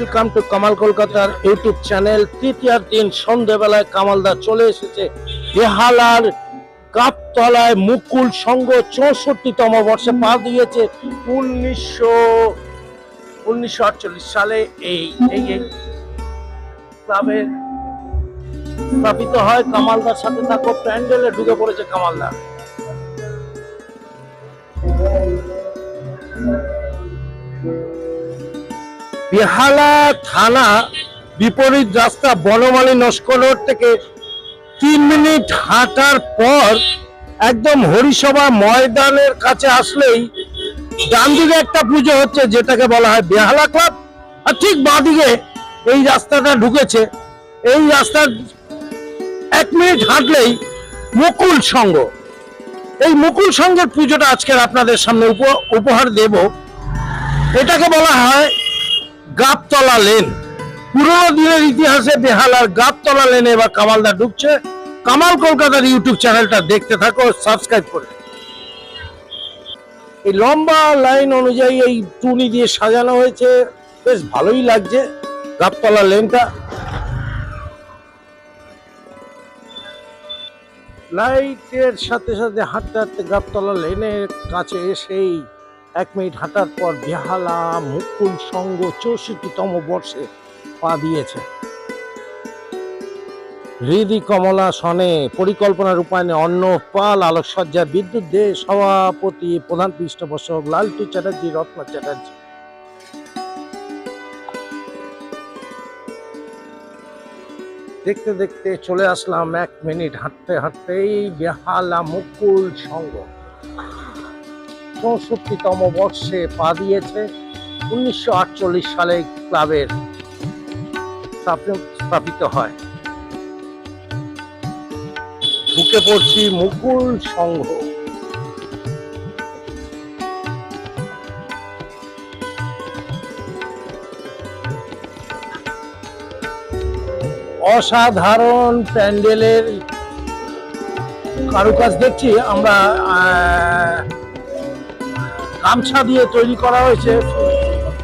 Welcome to Kamal কলকাতার YouTube channel তৃতীয়ার দিন সন্ধেবেলায় কামালদা চলে এসেছে। বেহালার কাপতলায় মুকুল সংঘ চৌষট্টিতম বর্ষে পা দিয়েছে। উনিশশো উনিশশো সালে এই ক্লাবের স্থাপিত হয়। কামালদার সাথে থাকো। প্যান্ডেলে ঢুকে পড়েছে কামালদা বেহালা থানা বিপরীত রাস্তা বনমালী নস্কর থেকে তিন মিনিট হাঁটার পর একদম হরিসভা ময়দানের কাছে আসলেই ডান দিকে একটা পুজো হচ্ছে, যেটাকে বলা হয় বেহালা ক্লাব। আর ঠিক বাঁদিকে এই রাস্তাটা ঢুকেছে। এই রাস্তার এক মিনিট হাঁটলেই মুকুল সংঘ। এই মুকুল সংঘের পুজোটা আজকের আপনাদের সামনে উপ- উপহার দেব। এটাকে বলা হয় গাবতলা লেন। পুরোনো দিনের ইতিহাসে বেহালার গাবতলা লেনে এবার কামালদা ঢুকছে। কামাল কলকাতার ইউটিউব চ্যানেলটা দেখতে থাকো, সাবস্ক্রাইব করে এই লম্বা লাইন অনুযায়ী এই টুনি দিয়ে সাজানো হয়েছে। বেশ ভালোই লাগছে গাবতলা লেনটা। লাইটের সাথে সাথে হাঁটতে হাঁটতে গাবতলা লেনের কাছে এসেই এক মিনিট হাঁটার পর বেহালা মুকুল সঙ্গ চৌষট্টিতম বর্ষে পা দিয়েছে। হৃদি কমলা সনে পরিকল্পনা রূপায়ণে অন্ন পাল আলোকসজ্জা, বিদ্যুৎ দে, সভাপতি, প্রধান পৃষ্ঠপোষক, লালটু চ্যাটার্জি, রত্ন চ্যাটার্জি। দেখতে দেখতে চলে আসলাম এক মিনিট হাঁটতে হাঁটতেই বেহালা মুকুল সঙ্গ। চৌষট্টিতম বর্ষে পা দিয়েছে উনিশশো আটচল্লিশ সালে ক্লাবের স্থাপিত হয়। ঢুকে পড়ছি মুকুল সংঘ। অসাধারণ প্যান্ডেলের কারুকাজ দেখছি, আমরা গামছা দিয়ে তৈরি করা হয়েছে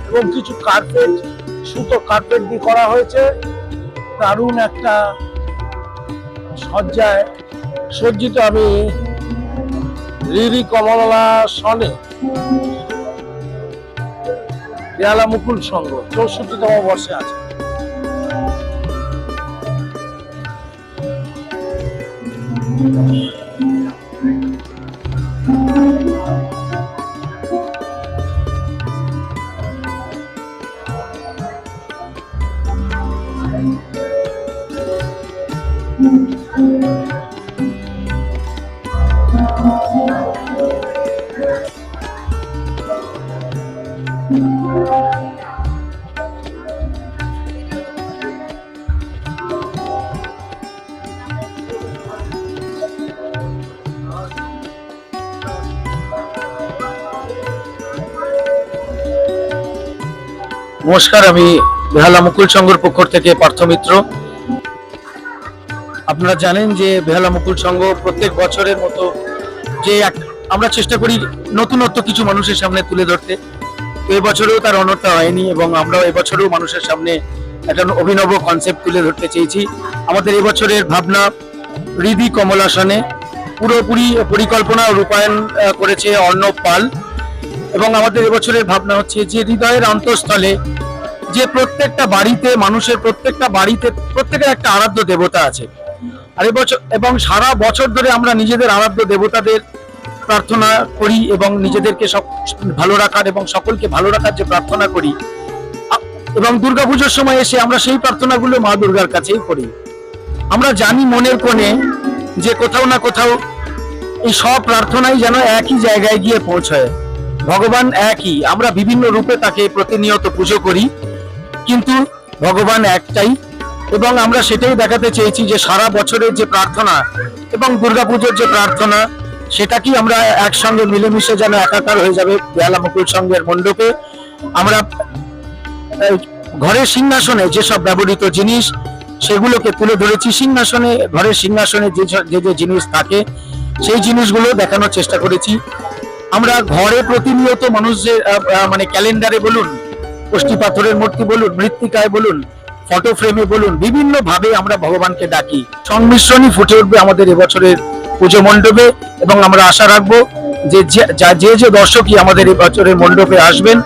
এবং কিছু কার্পেট সুতো কার্পেট দিয়ে করা হয়েছে। দারুণ একটা সজ্জায় সজ্জিত আমি রিরি কমলা সনে দেয়ালা মুকুল সংঘ, চৌষট্টিতম বর্ষে আছে। নমস্কার আমি বেহালা মুকুল সংঘর পক্ষ থেকে পার্থ মিত্র। আপনারা জানেন যে বেহালা মুকুল সংঘ প্রত্যেক বছরের মতো যে আমরা চেষ্টা করি নতুনত্ব কিছু মানুষের সামনে তুলে ধরতে। তো এবছরেও তার অনর্থা হয়নি এবং আমরাও এবছরেও মানুষের সামনে একটা অভিনব কনসেপ্ট তুলে ধরতে চেয়েছি। আমাদের এবছরের ভাবনা হৃদি কমলাসনে পুরোপুরি পরিকল্পনা রূপায়ণ করেছে অর্ণব পাল। এবং আমাদের এবছরের ভাবনা হচ্ছে যে হৃদয়ের অন্তঃস্থলে যে প্রত্যেকটা বাড়িতে, মানুষের প্রত্যেকটা বাড়িতে প্রত্যেকের একটা আরাধ্য দেবতা আছে। আর এবছর এবং সারা বছর ধরে আমরা নিজেদের আরাধ্য দেবতাদের প্রার্থনা করি এবং নিজেদেরকে ভালো রাখার এবং সকলকে ভালো রাখার যে প্রার্থনা করি। এবং দুর্গাপুজোর সময় এসে আমরা সেই প্রার্থনাগুলো মা দুর্গার কাছেই করি। আমরা জানি মনের কোণে যে কোথাও না কোথাও এই সব প্রার্থনাই যেন একই জায়গায় গিয়ে পৌঁছায়। ভগবান একই। আমরা বিভিন্ন রূপে তাকে প্রতিনিয়ত পুজো করি। কিন্তু ভগবান একটাই। এবং আমরা সেটাই দেখাতে চেয়েছি যে সারা বছরের যে প্রার্থনা এবং দুর্গাপুজোর যে প্রার্থনা, সেটাকেই আমরা একসঙ্গে মিলেমিশে যেন একাকার হয়ে যাবে বেহালা মুকুল সঙ্গের মণ্ডপে। আমরা ঘরের সিংহাসনে যেসব ব্যবহৃত জিনিস, সেগুলোকে তুলে ধরেছি। সিংহাসনে, ঘরের সিংহাসনে যে যে যে জিনিস থাকে, সেই জিনিসগুলো দেখানোর চেষ্টা করেছি। আমরা ঘরে প্রতিনিয়ত মানুষ যে মানে ক্যালেন্ডারে বলুন কষ্টি পাথরের মূর্তি বলুন, মৃত্তিকায় বলুন ফটো ফ্রেমে বলুন বিভিন্ন ভাবে আমরা ভগবানকে ডাকি। সংমিশ্রণই ফুটে উঠবে আমাদের এবছরের পুজো মণ্ডপে এবং আমরা আশা রাখব যে যে- যে দর্শকই আমাদের এবছরের মণ্ডপে আসবেন,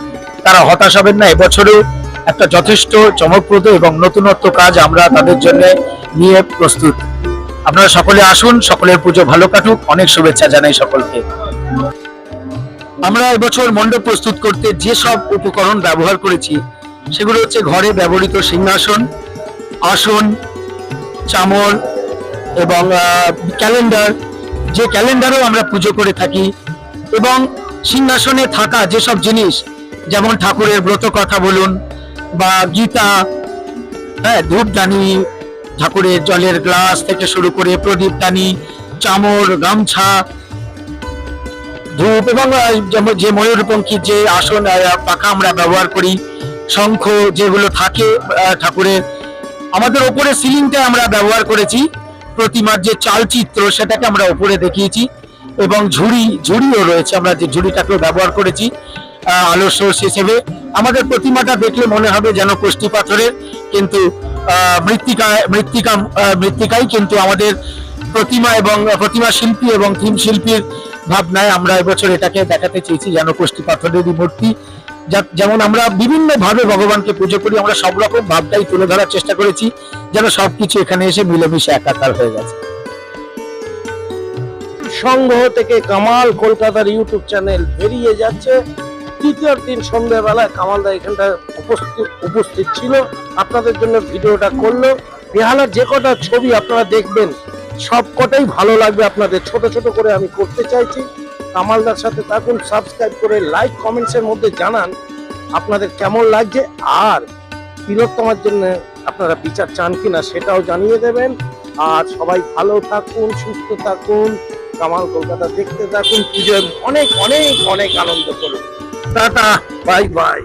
তারা হতাশ হবেন না। এবছরেও একটা যথেষ্ট চমকপ্রদ এবং নতুনত্ব কাজ আমরা তাদের জন্য নিয়ে প্রস্তুত। আপনারা সকলে আসুন, সকলের পুজো ভালো কাটুক। অনেক শুভেচ্ছা জানাই সকলকে। আমরা এবছর মণ্ডপ প্রস্তুত করতে যে সব উপকরণ ব্যবহার করেছি সেগুলো হচ্ছে ঘরে ব্যবহৃত সিংহাসন, আসন, চামর এবং ক্যালেন্ডার যে ক্যালেন্ডারও আমরা পুজো করে থাকি এবং সিংহাসনে থাকা যেসব জিনিস, যেমন ঠাকুরের ব্রত কথা বলুন বা গীতা হ্যাঁ ধূপদানি, ঠাকুরের জলের গ্লাস থেকে শুরু করে প্রদীপদানি, চামর, গামছা, ধূপ এবং যে ময়ূরপঙ্খীর যে আসন পাখা আমরা ব্যবহার করি শঙ্খ যেগুলো থাকে ঠাকুরের আমাদের ওপরে সিলিংটা আমরা ব্যবহার করেছি। প্রতিমার যে চালচিত্র সেটাকে আমরা ওপরে দেখিয়েছি। এবং ঝুড়ি ঝুড়িও রয়েছে আমরা যে ঝুড়িটাকেও ব্যবহার করেছি আলোর সোর্স হিসেবে। আমাদের প্রতিমাটা দেখলে মনে হবে যেন কোষ্টি পাথরের কিন্তু মৃত্তিকা আহ, মৃত্তিকাই কিন্তু আমাদের প্রতিমা এবং প্রতিমা শিল্পী এবং থিম শিল্পীর ভাবনায় আমরা এবছর এটাকে দেখাতে চেয়েছি যেন কোষ্টি পাথরেরই মূর্তি যেমন আমরা বিভিন্ন ভাবে ভগবানকে পুজো করি, আমরা সব রকম ভাবটাই তুলে ধরার চেষ্টা করেছি, যেন সবকিছু এখানে এসে মিলেমিশে একাকার হয়ে গেছে। সংঘ থেকে কামাল কলকাতার ইউটিউব চ্যানেল বেরিয়ে যাচ্ছে। তৃতীয় দিন সন্ধ্যাবেলায় কামালদা এখানটা উপস্থিত উপস্থিত ছিল, আপনাদের জন্য ভিডিওটা করল। বেহালার যে কটা ছবি আপনারা দেখবেন সব কটাই ভালো লাগবে আপনাদের। ছোট ছোট করে আমি করতে চাইছি। কামালদার সাথে থাকুন সাবস্ক্রাইব করে লাইক কমেন্টসের মধ্যে জানান আপনাদের কেমন লাগছে আর তিলোত্তমার জন্য আপনারা বিচার চান কিনা সেটাও জানিয়ে দেবেন। আর সবাই ভালো থাকুন, সুস্থ থাকুন, কামাল কলকাতা দেখতে থাকুন পুজোয় অনেক অনেক অনেক আনন্দ করুন। Tata bye bye